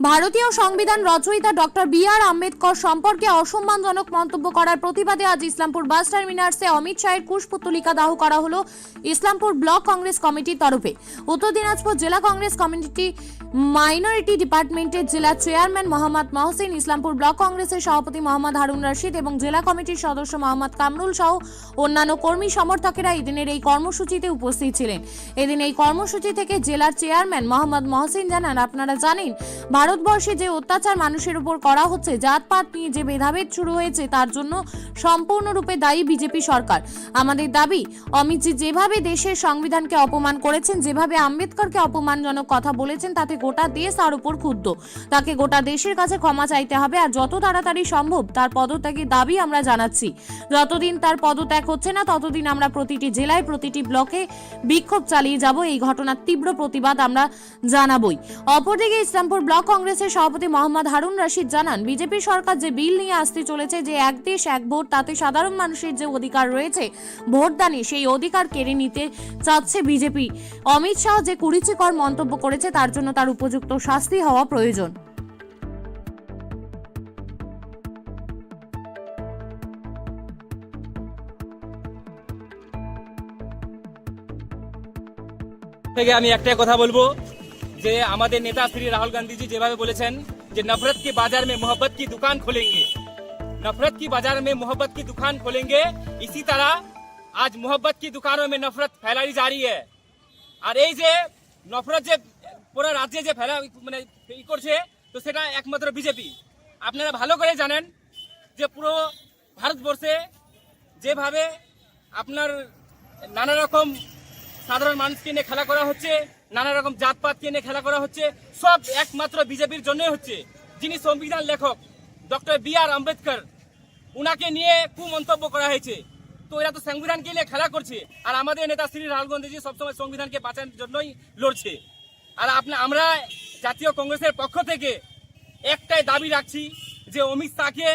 ভারতীয় সংবিধান রচয়িতা ডক্টর বি আর আম্বেদকর সম্পর্কে অসম্মানজনক মন্তব্য করার প্রতিবাদে আজ ইসলামপুর বাস টার্মিনার্সে অমিত শাহের কুশপুতলিকা দাহ করা হলো ইসলামপুর ব্লক কংগ্রেস কমিটির তরফে। উত্তর দিনাজপুর জেলা কংগ্রেস কমিটি মাইনরিটি ডিপার্টমেন্টের জেলা চেয়ারম্যান মোহাম্মদ মহসিন, ইসলামপুর ব্লক কংগ্রেসের সভাপতি মোহাম্মদ হারুন রশিদ এবং জেলা কমিটির সদস্য মোহাম্মদ কামরুল সহ অন্যান্য কর্মী সমর্থকেরা এদিনের এই কর্মসূচিতে উপস্থিত ছিলেন। এদিন এই কর্মসূচি থেকে জেলার চেয়ারম্যান মোহাম্মদ মহসিন জানান, আপনারা জানেন ভারতবর্ষে যে অত্যাচার মানুষের উপর করা হচ্ছে, জাতপাত নিয়ে যে ভেদাভেদ শুরু হয়েছে, তার জন্য সম্পূর্ণরূপে দায়ী বিজেপি সরকার। আমাদের দাবি অমিতজি যেভাবে দেশের সংবিধানকে অপমান করেছেন, যেভাবে আম্বেদকরকে অপমানজনক কথা বলেছেন, তাতে গোটা দেশ তার উপর ক্ষুব্ধ। তাকে গোটা দেশের কাছে ক্ষমা চাইতে হবে আর যত তাড়াতাড়ি সম্ভব তার পদত্যাগের দাবি আমরা জানাচ্ছি। যতদিন তার পদত্যাগ হচ্ছে না, ততদিন আমরা প্রতিটি জেলায় প্রতিটি ব্লকে বিক্ষোভ চালিয়ে যাব, এই ঘটনার তীব্র প্রতিবাদ আমরা জানাবই। অপরদিকে ইসলামপুর ব্লক কংগ্রেসের সভাপতি মোহাম্মদ হারুন রশিদ জানান, বিজেপি সরকার যে বিল নিয়ে আসতে চলেছে, যে এক দেশ, এক ভোট, তাতে সাধারণ মানুষের যে অধিকার রয়েছে, ভোটদানে সেই অধিকার কেড়ে নিতে চাচ্ছে বিজেপি। অমিত শাহ যে কুরুচিকর মন্তব্য করেছে, তার জন্য তার উপযুক্ত শাস্তি হওয়া প্রয়োজন। থেকে আমি একটাই কথা বলব যে আমাদের নেতা শ্রী রাহুল গান্ধীজি যেভাবে বলেছেন যে নফরত কি বাজার মে মোহব্বত কি দোকান খোলেঙ্গে। নফরত কি বাজার মে মোহব্বত কি দোকান खोलेंगे ইসি তারা আজ মোহব্বত কি দোকানো মে নফরত फैलाई জারি रही আর এই যে নফরত যে পুরো রাজ্যে যে ফেলা মানে ই করছে, তো সেটা একমাত্র বিজেপি। আপনারা ভালো করে জানেন যে পুরো ভারতবর্ষে যেভাবে আপনার নানা রকম সাধারণ মানুষকে নিয়ে খেলা করা হচ্ছে নানা রকম জাতপাতকে নিয়ে খেলা করা হচ্ছে। সব একমাত্র বিজেপির জন্যই হচ্ছে। যিনি সংবিধান লেখক, ডক্টর বি আর আম্বেদকর, উনাকে নিয়ে কুমন্তব্য করা হয়েছে। তো এরা তো সংবিধানকে নিয়ে খেলা করছে। আর আমাদের নেতা শ্রী রাহুল গান্ধীজি সবসময় সংবিধানকে বাঁচানোর জন্যই লড়ছে। আর আপনি আমরা জাতীয় কংগ্রেসের পক্ষ থেকে একটাই দাবি রাখছি যে অমিত শাহকে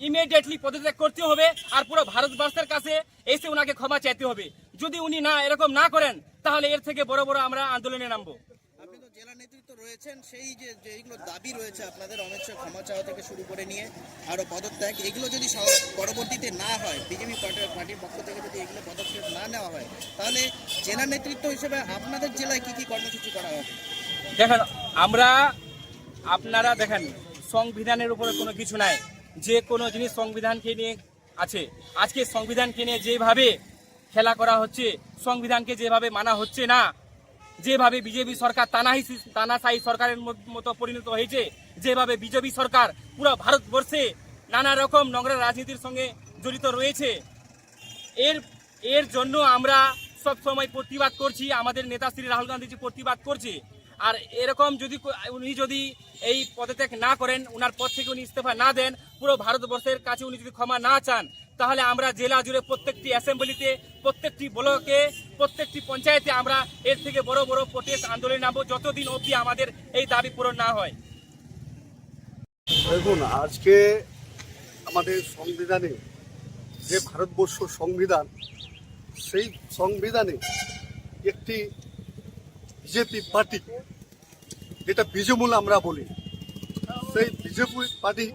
ইমিডিয়েটলি পদত্যাগ করতে হবে। আর পুরো ভারতবর্ষের কাছে এসে ওনাকে ক্ষমা চাইতে হবে। যদি উনি না এরকম না করেন তাহলে এর থেকে বড় বড় আমরা আন্দোলনে নামবো। আপনি তো জেলা নেতৃত্ব রয়েছেন সেই যে যেগুলো দাবি রয়েছে আপনাদের ক্ষমা চাওয়া থেকে শুরু করে নিয়ে আরও পদত্যাগ এগুলো যদি পরবর্তীতে না হয় বিজেপি পার্টির পার্টির পক্ষ থেকে যদি এগুলো পদক্ষেপ না নেওয়া হয় তাহলে জেলা নেতৃত্ব হিসেবে আপনাদের জেলায় কি কি কর্মসূচি করা হবে? দেখেন আমরা আপনারা দেখেন সংবিধানের উপরে কোনো কিছু নাই। যে কোনো জিনিস সংবিধানকে নিয়ে আছে। আজকে সংবিধানকে নিয়ে যেভাবে খেলা করা হচ্ছে। সংবিধানকে যেভাবে মানা হচ্ছে না, যেভাবে বিজেপি সরকার তানাহি তানাশাহী সরকারের মতো পরিণত হয়েছে, যেভাবে বিজেপি সরকার পুরো ভারতবর্ষে নানা রকম নোংরা রাজনীতির সঙ্গে জড়িত রয়েছে। এর এর জন্য আমরা সবসময় প্রতিবাদ করছি। আমাদের নেতা শ্রী রাহুল গান্ধীজি প্রতিবাদ করছে। আর এরকম যদি উনি যদি এই পদত্যাগ না করেন ওনার পদ থেকে উনি ইস্তফা না দেন, পুরো ভারতবর্ষের কাছে উনি যদি ক্ষমা না চান, তাহলে আমরা জেলা জুড়ে প্রত্যেকটি অ্যাসেম্বলিতে, প্রত্যেকটি ব্লকে, প্রত্যেকটি পঞ্চায়েতে আমরা এর থেকে বড় বড় প্রোটেস্ট আন্দোলনে নামবো যতদিন অবধি আমাদের এই দাবি পূরণ না হয়। দেখুন, আজকে আমাদের সংবিধানে যে ভারতবর্ষ সংবিধান, সেই সংবিধানে একটি বিজেপি পার্টি, যেটা বিজেমূল আমরা বলি, সেই বিজেপি পার্টি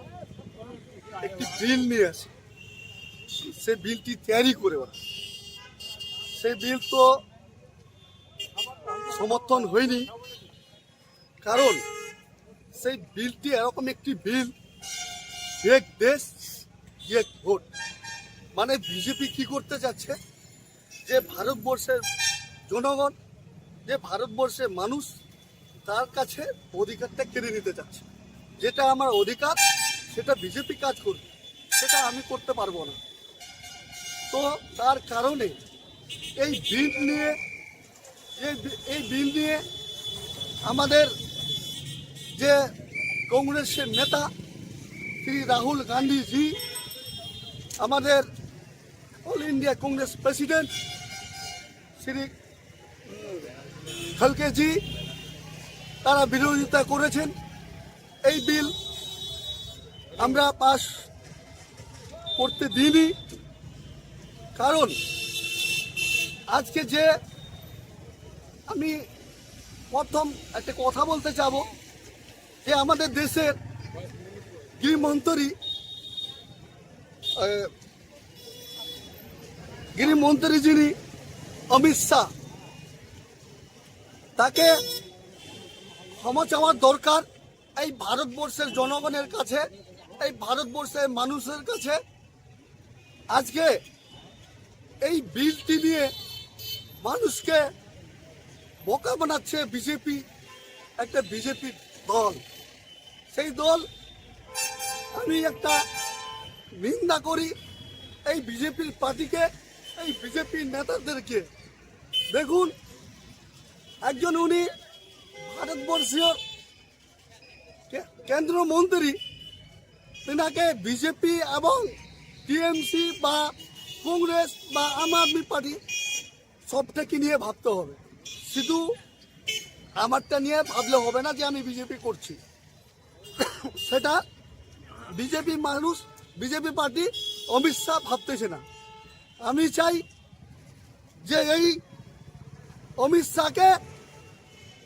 একটি বিল নিয়ে আসে। সেই বিলটি তৈরি করে ওরা। সেই বিল তো সমর্থন হয়নি, কারণ সেই বিলটি এরকম একটি বিল, এক দেশ, এক ভোট। মানে বিজেপি কি করতে চাচ্ছে যে ভারতবর্ষের জনগণ যে ভারতবর্ষের মানুষ তার কাছে অধিকারটা কেড়ে নিতে চাচ্ছে। যেটা আমার অধিকার, সেটা বিজেপি কাজ করবে, সেটা আমি করতে পারব না। তো তার কারণে এই বিল নিয়ে, এই বিল নিয়ে আমাদের যে কংগ্রেসের নেতা শ্রী রাহুল গান্ধীজি, আমাদের all India Congress president Shri Khargeji তারা বিরোধিতা করেছেন। এই বিল আমরা পাশ করতে দিইনি। কারণ আজকে যে আমি প্রথম একটা কথা বলতে চাবো, যে আমাদের দেশের গৃহমন্ত্রী গৃহমন্ত্রী যিনি অমিত শাহ তাকে ক্ষমা চাওয়ার দরকার এই ভারতবর্ষের জনগণের কাছে, এই ভারতবর্ষের মানুষের কাছে। আজকে এই বিলটি নিয়ে মানুষকে বোকা বানাচ্ছে বিজেপি, একটা বিজেপি দল। সেই দল আমি একটা নিন্দা করি এই বিজেপির পার্টিকে, এই বিজেপির নেতাদেরকে। দেখুন একজন উনি ভারতবর্ষীয় কে- কেন্দ্রমন্ত্রী। তেনাকে বিজেপি এবং টিএমসি বা কংগ্রেস বা আম আদমি পার্টি সবটাকে নিয়ে ভাবতে হবে। শুধু আমারটা নিয়ে ভাবলে হবে না যে আমি বিজেপি করছি। সেটা বিজেপি মানুষ, বিজেপি পার্টি অমিত শাহ ভাবতেছে না। আমি চাই যে এই অমিত শাহকে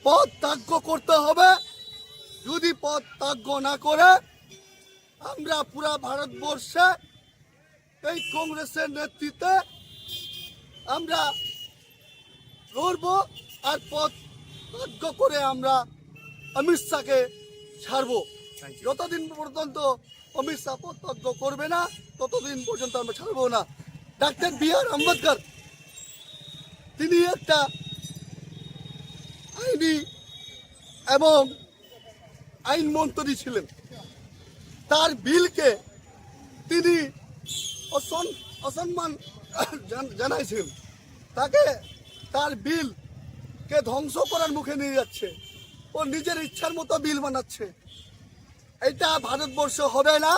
পদ ত্যাগ করতে হবে। যদি পদ ত্যাগ না করে আমরা পুরা ভারতবর্ষে এই কংগ্রেসের নেতৃত্বে আমরা লড়ব আর পদ ত্যাগ করে আমরা অমিত শাহকে ছাড়বো। যতদিন পর্যন্ত অমিত শাহ পদ ত্যাগ করবে না ততদিন পর্যন্ত আমরা ছাড়বো না। ডাক্তার বি আর আম্বেদকর তিনি একটা আইনি এবং আইনমন্ত্রী ছিলেন। তার বিলকে তিনি অসম্মান জান- জানাইছেন। তাকে তার বিলকে ধ্বংস করার মুখে নিয়ে যাচ্ছে ও নিজের ইচ্ছার মতো বিল বানাচ্ছে। এটা ভারতবর্ষ হবে না।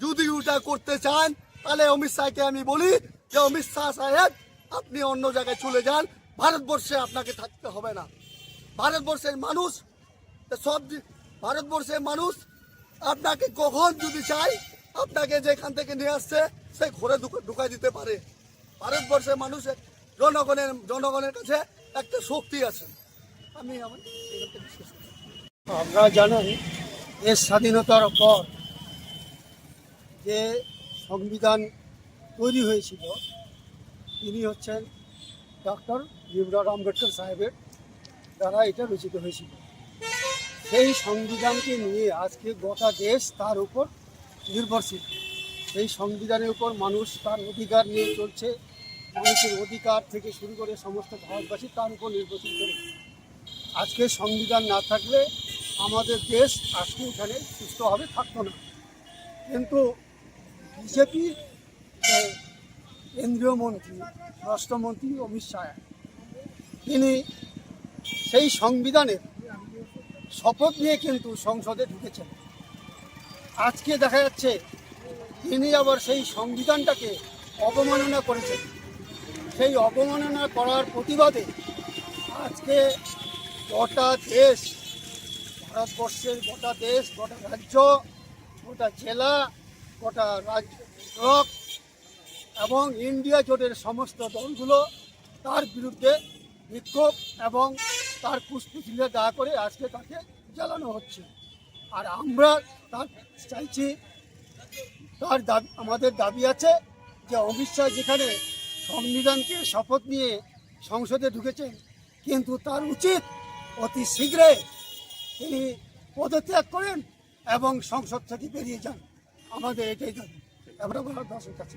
যদি ওটা করতে চান, তাহলে অমিত শাহকে আমি বলি যে, অমিত শাহ সাহেব, আপনি অন্য জায়গায় চলে যান। ভারতবর্ষে আপনাকে থাকতে হবে না। ভারতবর্ষের মানুষ সব ভারতবর্ষের মানুষ আপনাকে কখন যদি চাই আপনাকে যেখান থেকে নিয়ে আসছে, সে ঘরে ঢুকা- ঢুকাই দিতে পারে। ভারতবর্ষের মানুষের জনগণের জনগণের কাছে একটা শক্তি আছে। আমি আমার জানেন, দেশ স্বাধীনতার পর যে সংবিধান তৈরি হয়েছিল, তিনি হচ্ছেন ডক্টর ভীমরাও আম্বেদকর সাহেবের দ্বারা এটা রচিত হয়েছিল। সেই সংবিধানকে নিয়ে আজকে গোটা দেশ তার উপর নির্ভরশীল। সেই সংবিধানের উপর মানুষ তার অধিকার নিয়ে চলছে, মানুষের অধিকার থেকে শুরু করে সমস্ত ভারতবাসী তার উপর নির্ভরশীল করে। আজকে সংবিধান না থাকলে আমাদের দেশ আজকে এখানে সুস্থভাবে থাকতো না। কিন্তু বিজেপির কেন্দ্রীয় মন্ত্রী, স্বরাষ্ট্রমন্ত্রী অমিত শাহ, তিনি সেই সংবিধানের শপথ নিয়ে কিন্তু সংসদে ঢুকেছেন। আজকে দেখা যাচ্ছে তিনি আবার সেই সংবিধানটাকে অবমাননা করেছেন। সেই অবমাননা করার প্রতিবাদে আজকে গোটা দেশ, ভারতবর্ষের গোটা দেশ, গোটা রাজ্য, গোটা জেলা, গোটা রাজ্য ব্লক এবং ইন্ডিয়া জোটের সমস্ত দলগুলো তার বিরুদ্ধে বিক্ষোভ এবং তার কুশপুতলিয়া দয়া করে আজকে তাকে জ্বালানো হচ্ছে। আর আমরা তার চাইছি, তার দাবি, আমাদের দাবি আছে যে অমিত শাহ যেখানে সংবিধানকে শপথ নিয়ে সংসদে ঢুকেছেন, কিন্তু তার উচিত অতি শীঘ্রই তিনি পদত্যাগ করেন এবং সংসদ থেকে বেরিয়ে যান। আমাদের এটাই দাবি। আমরা ভারতবর্ষের কাছে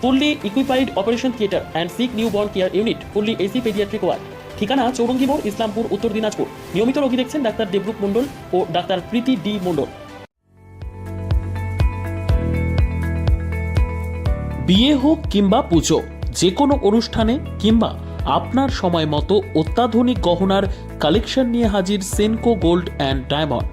fully equipped operation theatre and sick newborn care unit fully AC paediatric ward ঠিকানা চৌরঙ্গি মোড়, ইসলামপুর, উত্তর দিনাজপুর। নিয়মিত রোগী দেখছেন ডাক্তার দেবরূপ মণ্ডল ও ডাক্তার প্রীতি ডি মণ্ডল। বিয়ে হোক কিংবা পুজো, যে কোনো অনুষ্ঠানে কিংবা আপনার সময় মতো অত্যাধুনিক গহনার কালেকশন নিয়ে হাজির সেনকো গোল্ড অ্যান্ড ডায়মন্ড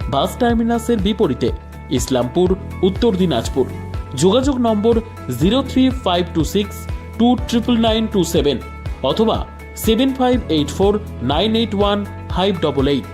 বাস টার্মিনাসের বিপরীতে ইসলামপুর, উত্তর দিনাজপুর। যোগাযোগ number zero three five two six two triple nine two seven অথবা seven five eight four nine eight one five double eight.